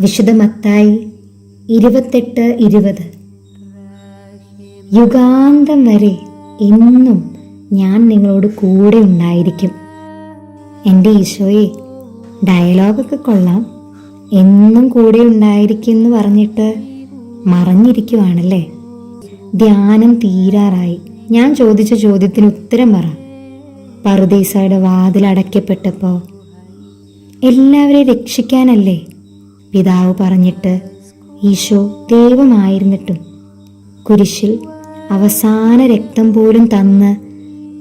വിശുദ്ധ മത്തായി ഇരുപത്തെട്ട് ഇരുപത്. യുഗാന്തം വരെ എന്നും ഞാൻ നിങ്ങളോട് കൂടെ ഉണ്ടായിരിക്കും. എന്റെ ഈശോയെ ഡയലോഗൊക്കെ കൊള്ളാം. എന്നും കൂടെ ഉണ്ടായിരിക്കും എന്ന് പറഞ്ഞിട്ട് മറഞ്ഞിരിക്കുവാണല്ലേ? ധ്യാനം തീരാറായി. ഞാൻ ചോദിച്ച ചോദ്യത്തിന് ഉത്തരം പറ. പറുദീസയുടെ വാതിൽ അടയ്ക്കപ്പെട്ടപ്പോൾ എല്ലാവരെയും രക്ഷിക്കാനല്ലേ? പിതാവ് പറഞ്ഞിട്ട് ഈശോ ദൈവമായിരുന്നിട്ടും കുരിശിൽ അവസാന രക്തം പോലും തന്ന്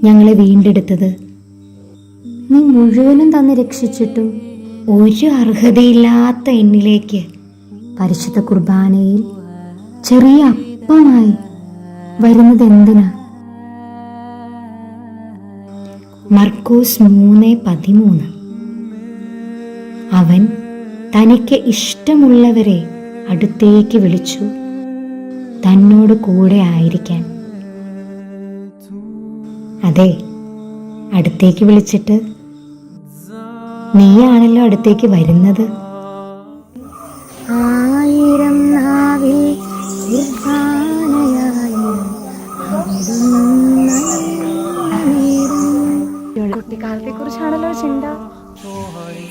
ഞങ്ങളെ വീണ്ടെടുത്തത്. നീ മുഴുവനും തന്ന് രക്ഷിച്ചിട്ടും ഒരു അർഹതയില്ലാത്ത എന്നിലേക്ക് പരിശുദ്ധ കുർബാനയിൽ ചെറിയ അപ്പമായി വരുന്നത് എന്തിനാ? മർക്കോസ് മൂന്ന് പതിമൂന്ന്. അവൻ തനിക്ക് ഇഷ്ടമുള്ളവരെ അടുത്തേക്ക് വിളിച്ചു. തന്നോട് കൂടെ ആയിരിക്കാൻ. അതെ അടുത്തേക്ക് വിളിച്ചിട്ട്. നീയാണല്ലോ അടുത്തേക്ക് വരുന്നത്. ആയിരം നാവിൽ കുട്ടിക്കാലത്തെ കുറിച്ചാണല്ലോ ചിന്ത.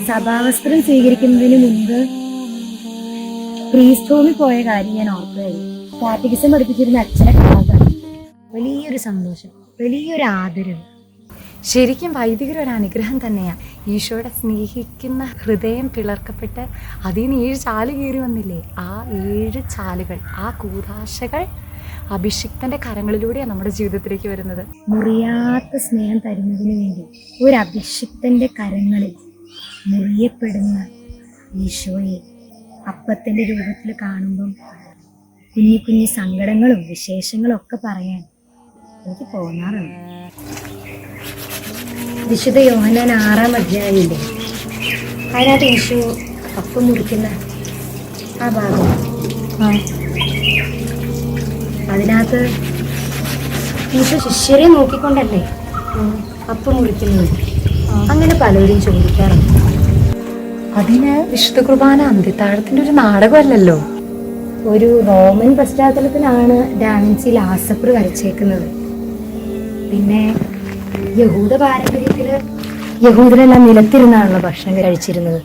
സഭാവസ്ത്രം സ്വീകരിക്കുന്നതിന് മുൻപ് ഹോമിൽ പോയ കാര്യം ഞാൻ ഓർക്കുകയായി കാറ്റഗിസം പഠിപ്പിച്ചിരുന്ന അച്ഛനെ വലിയൊരു സന്തോഷം വലിയൊരു ആദരവ് ശരിക്കും വൈദികർ ഒരു അനുഗ്രഹം തന്നെയാണ് ഈശോയുടെ സ്നേഹിക്കുന്ന ഹൃദയം പിളർക്കപ്പെട്ട് അതിന് ഏഴ് ചാൽ കയറി വന്നില്ലേ? ആ ഏഴ് ചാലുകൾ ആ കൂതാശകൾ അഭിഷിക്തന്റെ കരങ്ങളിലൂടെയാണ് നമ്മുടെ ജീവിതത്തിലേക്ക് വരുന്നത്. മുറിയാത്ത സ്നേഹം തരുന്നതിന് വേണ്ടി ഒരു അഭിഷിക്തന്റെ കരങ്ങളിൽ മുറിയപ്പെടുന്ന ഈശോയെ അപ്പത്തിന്റെ രൂപത്തിൽ കാണുമ്പം കുഞ്ഞു കുഞ്ഞു സങ്കടങ്ങളും വിശേഷങ്ങളും ഒക്കെ പറയാൻ എനിക്ക് തോന്നാറുണ്ട്. വിശുദ്ധ യോഹനാൻ ആറാം അധ്യായമില്ലേ? അതിനകത്ത് ഈശോ അപ്പം മുറിക്കുന്ന ആ ഭാഗം. അതിനകത്ത് ഈശോ ശിഷ്യരെ നോക്കിക്കൊണ്ടല്ലേ? അപ്പം മുറിക്കുന്നത്. അങ്ങനെ പലരും ചോദിക്കാറുണ്ട്. അതിന് വിശുദ്ധ കുർബാന അന്ത്യത്താഴത്തിന്റെ ഒരു നാടകമല്ലല്ലോ? ഒരു റോമൻ പശ്ചാത്തലത്തിലാണ് ഡാവിൻസി ലാസപ്പർ വരച്ചേക്കുന്നത്. പിന്നെ യഹൂദ പാരമ്പര്യത്തിൽ യഹൂദരെല്ലാം നിലത്തിരുന്നാണല്ലോ ഭക്ഷണം കഴിച്ചിരുന്നത്.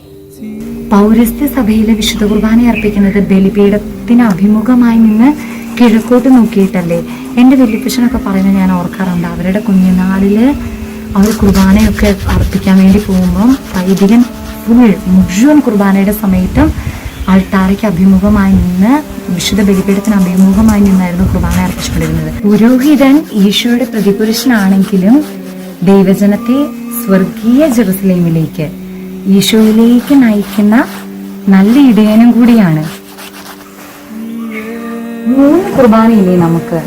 പൗരസ്ത്യ സഭയിലെ വിശുദ്ധ കുർബാന അർപ്പിക്കുന്നത് ബലിപീഠത്തിന് അഭിമുഖമായി നിന്ന് കിഴക്കോട്ട് നോക്കിയിട്ടല്ലേ? എന്റെ വല്യപ്പച്ചനൊക്കെ പറയുന്നത് ഞാൻ ഓർക്കാറുണ്ട്. അവരുടെ കുഞ്ഞുനാളിൽ അവർ കുർബാനയൊക്കെ അർപ്പിക്കാൻ വേണ്ടി പോകുമ്പം വൈദികൻ ഫുൾ മുഴുവൻ കുർബാനയുടെ സമയത്തും അൾട്ടാറയ്ക്ക് അഭിമുഖമായി നിന്ന് വിശുദ്ധ ബലിപീഠത്തിന് അഭിമുഖമായി നിന്നായിരുന്നു കുർബാന അർപ്പിച്ചുകൊണ്ടിരുന്നത്. പുരോഹിതൻ ഈശോയുടെ പ്രതിപുരുഷനാണെങ്കിലും ദൈവജനത്തെ സ്വർഗീയ ജെറുസലേമിലേക്ക് ഈശോയിലേക്ക് നയിക്കുന്ന നല്ല ഇടയനും കൂടിയാണ്. മൂന്ന് കുർബാനയില്ലേ നമുക്ക്?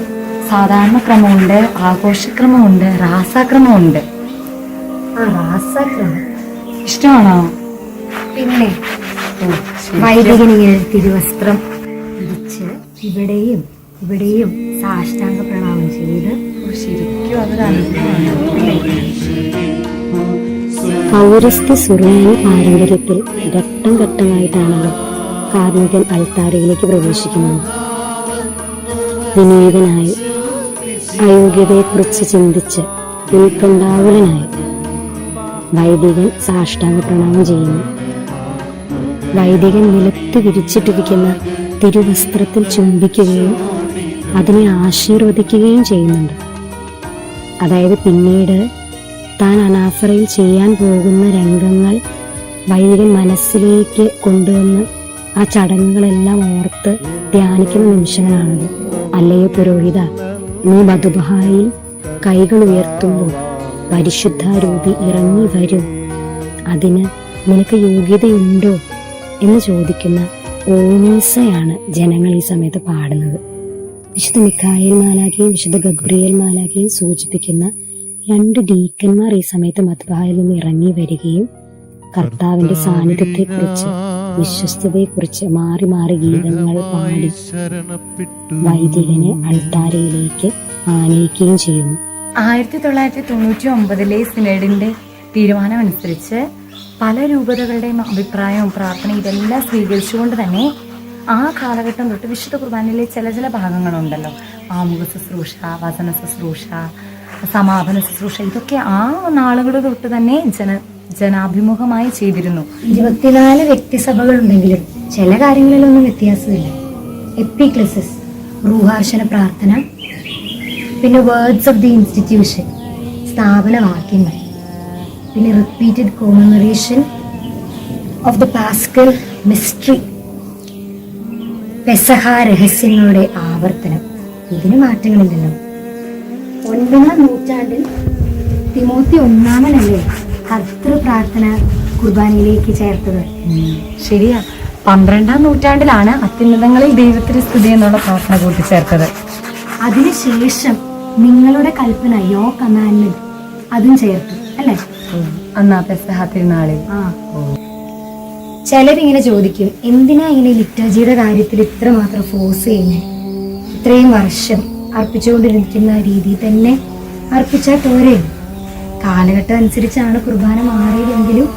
സാധാരണ ക്രമമുണ്ട് ആഘോഷക്രമമുണ്ട് രാസാക്രമമുണ്ട്. ആ റാസക്രമം ഇഷ്ടമാണോ? പിന്നെ. വൈദികനിങ്ങനെ തിരുവസ്ത്രം വിരിച്ച് ഇവിടെയും ഇവിടെയും സാഷ്ടാംഗ പ്രണാമം ചെയ്ത് ശരിക്കും അതൊരു പൗരസ്ത്യ സുറിയാനി പാരമ്പര്യത്തിൽ ഘട്ടം ഘട്ടമായിട്ടാണല്ലോ കാർമികൻ അൾത്താരയിലേക്ക് പ്രവേശിക്കുന്നത്. വിനീതനായി അയോഗ്യതയെക്കുറിച്ച് ചിന്തിച്ച് ഉത്കണ്ഠാകുലനായി വൈദികൻ സാഷ്ടാംഗ പ്രണാമം ചെയ്യുന്നു. വൈദികൻ നിലത്ത് വിരിച്ചിട്ടിരിക്കുന്ന തിരുവസ്ത്രത്തിൽ ചുംബിക്കുകയും അതിനെ ആശീർവദിക്കുകയും ചെയ്യുന്നുണ്ട്. അതായത് പിന്നീട് താൻ അനാഫറയിൽ ചെയ്യാൻ പോകുന്ന രംഗങ്ങൾ വൈദികൻ മനസ്സിലേക്ക് കൊണ്ടുവന്ന് ആ ചടങ്ങുകളെല്ലാം ഓർത്ത് ധ്യാനിക്കുന്ന നിമിഷങ്ങളാണത്. അല്ലയോ പുരോഹിത നീ മധുബഹായിൽ കൈകൾ ഉയർത്തുമ്പോൾ പരിശുദ്ധാരൂപി ഇറങ്ങി വരും. അതിന് നിനക്ക് യോഗ്യതയുണ്ടോ എന്ന് ചോദിക്കുന്ന ഓമീസയാണ് ജനങ്ങൾ ഈ സമയത്ത് പാടുന്നത്. വിശുദ്ധ മിക്കായൽ മാലാഖയും വിശുദ്ധ ഗബ്രിയേൽ മാലാഖയും സൂചിപ്പിക്കുന്ന രണ്ട് ഡീക്കന്മാർ ഈ സമയത്ത് മദ്ബായിൽ നിന്ന് ഇറങ്ങി വരികയും കർത്താവിന്റെ സാന്നിധ്യത്തെക്കുറിച്ച് വിശ്വസ്തതയെക്കുറിച്ച് മാറി മാറി ഗീതങ്ങൾ പാടി വൈദികനെ അൾത്താരയിലേക്ക് ആനയിക്കുകയും ചെയ്യുന്നു. ആയിരത്തി തൊള്ളായിരത്തി തൊണ്ണൂറ്റി ഒമ്പതിലെ സിനഡിന്റെ തീരുമാനമനുസരിച്ച് പല രൂപതകളുടെയും അഭിപ്രായവും പ്രാർത്ഥന ഇതെല്ലാം സ്വീകരിച്ചുകൊണ്ട് തന്നെ ആ കാലഘട്ടം തൊട്ട് വിശുദ്ധ കുർബാനയിലെ ചില ചില ഭാഗങ്ങളുണ്ടല്ലോ. ആമുഖ ശുശ്രൂഷ വചന ശുശ്രൂഷ സമാപന ശുശ്രൂഷ ഇതൊക്കെ ആ നാളുകൾ തൊട്ട് തന്നെ ജന ജനാഭിമുഖമായി ചെയ്തിരുന്നു. ഇരുപത്തിനാല് വ്യക്തിസഭകളുണ്ടെങ്കിലും ചില കാര്യങ്ങളിലൊന്നും വ്യത്യാസമില്ല. എപ്പിക്ലസസ് റൂഹാർശന പ്രാർത്ഥന പിന്നെ വേർഡ്സ് ഓഫ് ദി ഇൻസ്റ്റിറ്റ്യൂഷൻ സ്ഥാപന വാക്യങ്ങൾ പിന്നെ repeated commemoration of the paschal mystery പെസഹ രഹസ്യങ്ങളുടെ ആവർത്തനം. ഇതിന് മാറ്റങ്ങളില്ലല്ലോ ഒൻപതാം നൂറ്റാണ്ടിൽ തിമോത്തി ഒന്നാമനല്ലേ? കർത്തൃ പ്രാർത്ഥന കുർബാനയിലേക്ക് ചേർത്തത്? ശരിയാ. പന്ത്രണ്ടാം നൂറ്റാണ്ടിലാണ് അത്യുന്നതങ്ങളിൽ ദൈവത്തിന് സ്തുതി എന്നുള്ള പ്രാർത്ഥന കൂട്ടിച്ചേർത്തത് അതിനുശേഷം നിങ്ങളുടെ കൽപ്പന യോ കമാൻഡ്മെന്റ് അതും ചേർത്തു അല്ലേ? അന്നാ പെസഹ തിരുനാളിൽ ചിലരിങ്ങനെ ചോദിക്കും എന്തിനാ ഇങ്ങനെ ലിറ്റർജിയുടെ കാര്യത്തിൽ ഇത്ര മാത്രം ഫോഴ്സ് ചെയ്യുന്നത് ഇത്രയും വർഷം അർപ്പിച്ചുകൊണ്ടിരിക്കുന്ന രീതി തന്നെ അർപ്പിച്ചാൽ പോരെ? കാലഘട്ടം അനുസരിച്ചാണ് കുർബാന മാറിയതെങ്കിലും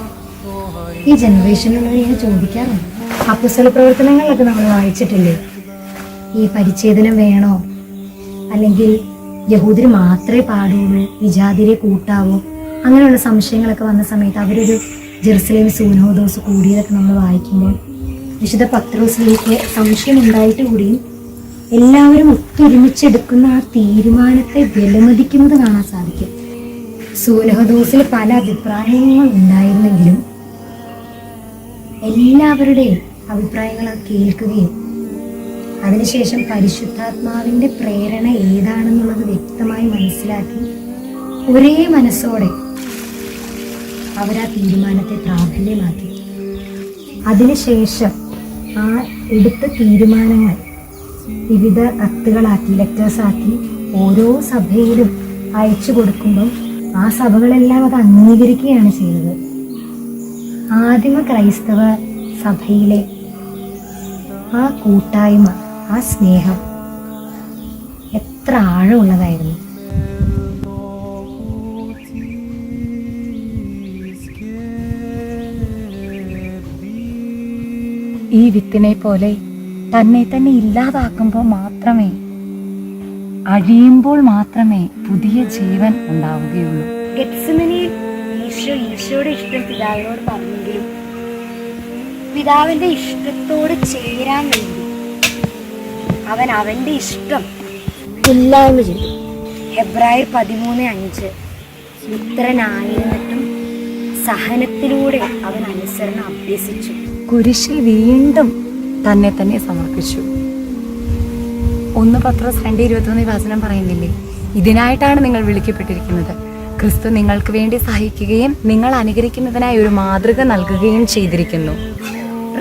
ഈ ജനറേഷനിലുള്ളവർ ഇങ്ങനെ ചോദിക്കാറുണ്ട്. അപ്പുസ്തല പ്രവർത്തനങ്ങളിലൊക്കെ നമ്മൾ വായിച്ചിട്ടില്ലേ? ഈ പരിച്ഛേദനം വേണോ? അല്ലെങ്കിൽ യഹൂദര് മാത്രമേ പാടുള്ളൂ വിജാതിരെ കൂട്ടാവൂ അങ്ങനെയുള്ള സംശയങ്ങളൊക്കെ വന്ന സമയത്ത് അവരൊരു ജെറുസലേം സൂനോദോസ് കൂടിയതൊക്കെ നമ്മൾ വായിക്കുമ്പോൾ വിശുദ്ധ പത്രോസിലേക്ക് സംശയം ഉണ്ടായിട്ട് കൂടിയും എല്ലാവരും ഒത്തൊരുമിച്ചെടുക്കുന്ന ആ തീരുമാനത്തെ വിലമതിക്കുന്നത് കാണാൻ സാധിക്കും. സൂനഹദോസിൽ പല അഭിപ്രായങ്ങൾ ഉണ്ടായിരുന്നെങ്കിലും എല്ലാവരുടെയും അഭിപ്രായങ്ങൾ കേൾക്കുകയും അതിനുശേഷം പരിശുദ്ധാത്മാവിന്റെ പ്രേരണ ഏതാണെന്നുള്ളത് വ്യക്തമായി മനസ്സിലാക്കി ഒരേ മനസ്സോടെ അവർ ആ തീരുമാനത്തെ പ്രാബല്യമാക്കി. അതിനുശേഷം ആ എടുത്ത തീരുമാനങ്ങൾ വിവിധ കത്തുകളാക്കി ലെറ്റേഴ്സാക്കി ഓരോ സഭയിലും അയച്ചു കൊടുക്കുമ്പം ആ സഭകളെല്ലാം അത് അംഗീകരിക്കുകയാണ് ചെയ്തത് ആദിമ ക്രൈസ്തവ സഭയിലെ ആ കൂട്ടായ്മ ആ സ്നേഹം എത്ര ആഴമുള്ളതായിരുന്നു. ഈ വിത്തിനെ പോലെ തന്നെ തന്നെ ഇല്ലാതാക്കുമ്പോൾ മാത്രമേ അഴിയുമ്പോൾ മാത്രമേ പുതിയ ജീവൻ ഉണ്ടാവുകയുള്ളൂ. ഗെത്സമനിയിൽ ഈശോ ഈശോയുടെ ഇഷ്ടം പിതാവിനോട് പറഞ്ഞെങ്കിലും പിതാവിന്റെ ഇഷ്ടത്തോട് ചേരാൻ വേണ്ടി അവൻ അവന്റെ ഇഷ്ടം ഇല്ലായ്മ ചെയ്തു. ഹെബ്രായർ പതിമൂന്ന് അഞ്ച്. പുത്രനായിരുന്നിട്ടും സഹനത്തിലൂടെ അവൻ അനുസരണം അഭ്യസിച്ചു. കുരിശിൽ വീണ്ടും തന്നെ തന്നെ സമർപ്പിച്ചു. ഒന്ന് പത്രോസ് രണ്ട് ഇരുപത്തൊന്ന് വചനം പറയുന്നില്ലേ? ഇതിനായിട്ടാണ് നിങ്ങൾ വിളിക്കപ്പെട്ടിരിക്കുന്നത്. ക്രിസ്തു നിങ്ങൾക്ക് വേണ്ടി സഹിക്കുകയും നിങ്ങൾ അനുകരിക്കുന്നതിനായി ഒരു മാതൃക നൽകുകയും ചെയ്തിരിക്കുന്നു.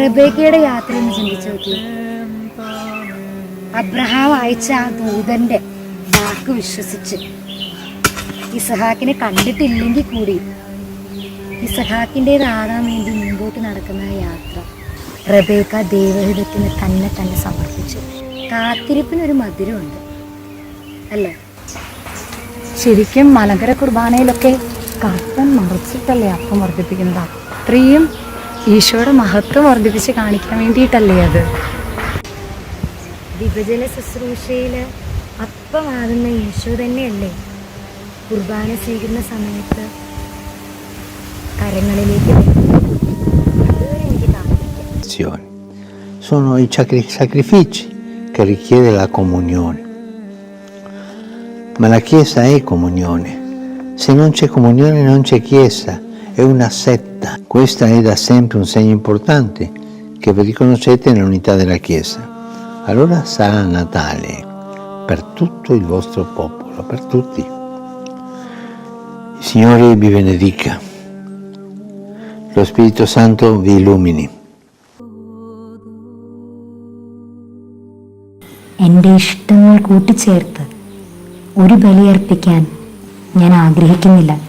റബേക്കയുടെ യാത്ര എന്ന് ചിന്തിച്ചു നോക്കി. അബ്രഹാം അയച്ച ആ ദൂതന്റെ വാക്ക് വിശ്വസിച്ച് ഇസഹാക്കിനെ കണ്ടിട്ടില്ലെങ്കിൽ കൂടി ഇസഹാക്കിന്റെതാകാൻ വേണ്ടി മുമ്പോട്ട് നടക്കുന്ന യാത്ര റബേക്ക ദൈവഹിതത്തിന് തന്നെ തന്നെ സമർപ്പിച്ചു. കാത്തിരിപ്പിനൊരു മധുരമുണ്ട്. അല്ലേ? ശരിക്കും മലങ്കര കുർബാനയിലൊക്കെ കർത്തൻ മറിച്ചിട്ടല്ലേ അപ്പം വർദ്ധിപ്പിക്കുന്നത്? അത്രയും ഈശോയുടെ മഹത്വം വർദ്ധിപ്പിച്ച് കാണിക്കാൻ വേണ്ടിയിട്ടല്ലേ അത്? വിഭജന ശുശ്രൂഷയിൽ അപ്പമാകുന്ന ഈശോ തന്നെയല്ലേ? കുർബാന സ്വീകരണ സമയത്ത് കരങ്ങളിലേക്ക്. Sono i sacrifici. Che richiede la comunione. Ma la Chiesa è comunione. Se non c'è comunione non c'è Chiesa, è una setta. Questo è da sempre un segno importante che vi riconoscete nell'unità della Chiesa. Allora sarà Natale per tutto il vostro popolo, per tutti. Il Signore vi benedica. Lo Spirito Santo vi illumini. എന്റെ ഇഷ്ടങ്ങൾ കൂട്ടിച്ചേർത്ത് ഒരു ബലിയർപ്പിക്കാൻ ഞാൻ ആഗ്രഹിക്കുന്നില്ല.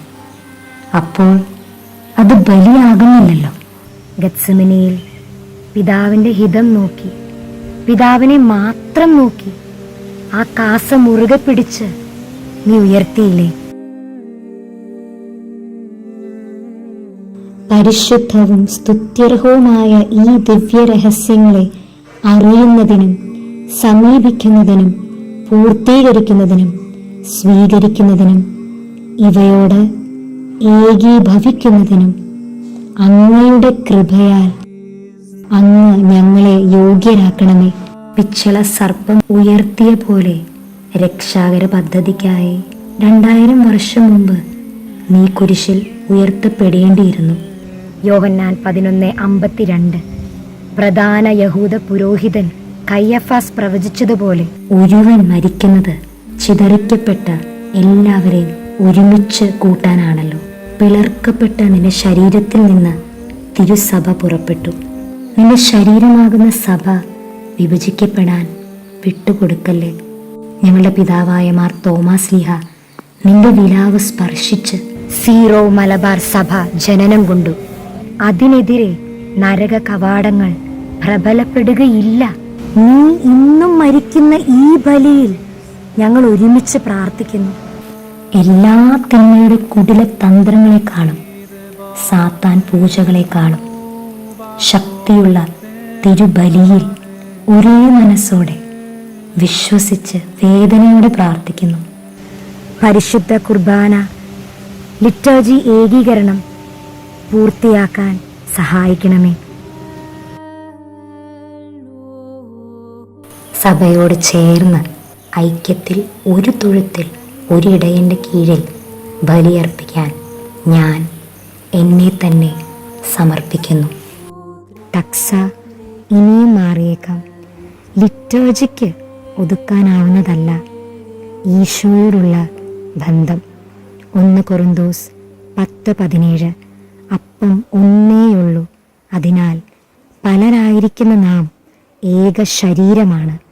അപ്പോൾ അത് ബലിയാകുന്നില്ലല്ലോ. ഗത്സമിനിയിൽ പിതാവിന്റെ ഹിതം നോക്കി പിതാവിനെ മാത്രം നോക്കി ആ കാസ മുറുകെ പിടിച്ച് നീ ഉയർത്തിയില്ലേ? പരിശുദ്ധവും സ്തുത്യർഹവുമായ ഈ ദിവ്യ ദിവ്യരഹസ്യങ്ങളെ അറിയുന്നതിനും സമീപിക്കുന്നതിനും പൂർത്തീകരിക്കുന്നതിനും സ്വീകരിക്കുന്നതിനും ഇവയോട് ഏകീഭവിക്കുന്നതിനും അങ്ങയുടെ കൃപയാൽ അങ്ങ് ഞങ്ങളെ യോഗ്യരാക്കണമേ. പിച്ചള സർപ്പം ഉയർത്തിയ പോലെ രക്ഷാകര പദ്ധതിക്കായി രണ്ടായിരം വർഷം മുമ്പ് നീ കുരിശിൽ ഉയർത്തപ്പെടേണ്ടിയിരുന്നു. യോഹന്നാൻ പതിനൊന്ന് അമ്പത്തിരണ്ട്. പ്രധാന യഹൂദ പുരോഹിതൻ കയ്യഫാസ് പ്രവചിച്ചതുപോലെ ഒരുവൻ മരിക്കുന്നത് ചിതറിക്കപ്പെട്ട എല്ലാവരെയും ഒരുമിച്ച് കൂട്ടാനാണല്ലോ. പിളർക്കപ്പെട്ട നിന്റെ ശരീരത്തിൽ നിന്ന് തിരുസഭ പുറപ്പെട്ടു. നിന്റെ ശരീരമാകുന്ന സഭ വിഭജിക്കപ്പെടാൻ വിട്ടുകൊടുക്കല്ലേ? ഞങ്ങളുടെ പിതാവായ മാർ തോമാസ് ലിഹ നിന്റെ വിലാവ് സ്പർശിച്ച് സീറോ മലബാർ സഭ ജനനം കൊണ്ടു. അതിനെതിരെ നരക കവാടങ്ങൾ പ്രബലപ്പെടുകയില്ല. നീ ഇന്നും മരിക്കുന്ന ഈ ബലിയിൽ ഞങ്ങൾ ഒരുമിച്ച് പ്രാർത്ഥിക്കുന്നു. എല്ലാ തിന്മയുടെ കുടില തന്ത്രങ്ങളെക്കാളും സാത്താൻ പൂജകളെക്കാളും ശക്തിയുള്ള തിരുബലിയിൽ ഒരേ മനസ്സോടെ വിശ്വസിച്ച് വേദനയോടെ പ്രാർത്ഥിക്കുന്നു. പരിശുദ്ധ കുർബാന ലിറ്റർജി ഏകീകരണം പൂർത്തിയാക്കാൻ സഹായിക്കണമേ. സഭയോട് ചേർന്ന് ഐക്യത്തിൽ ഒരു തൊഴുത്തിൽ ഒരിടയന്റെ കീഴിൽ ബലിയർപ്പിക്കാൻ ഞാൻ എന്നെ തന്നെ സമർപ്പിക്കുന്നു. ടക്സ ഇനിയും മാറിയേക്കാം. ലിറ്റോജിക്ക് ഒതുക്കാനാവുന്നതല്ല ഈശോയോടുള്ള ബന്ധം. ഒന്ന് കൊറിന്തോസ് പത്ത് പതിനേഴ്. അപ്പം ഒന്നേയുള്ളൂ. അതിനാൽ പലരായിരിക്കുന്ന നാം ഏക ശരീരമാണ്.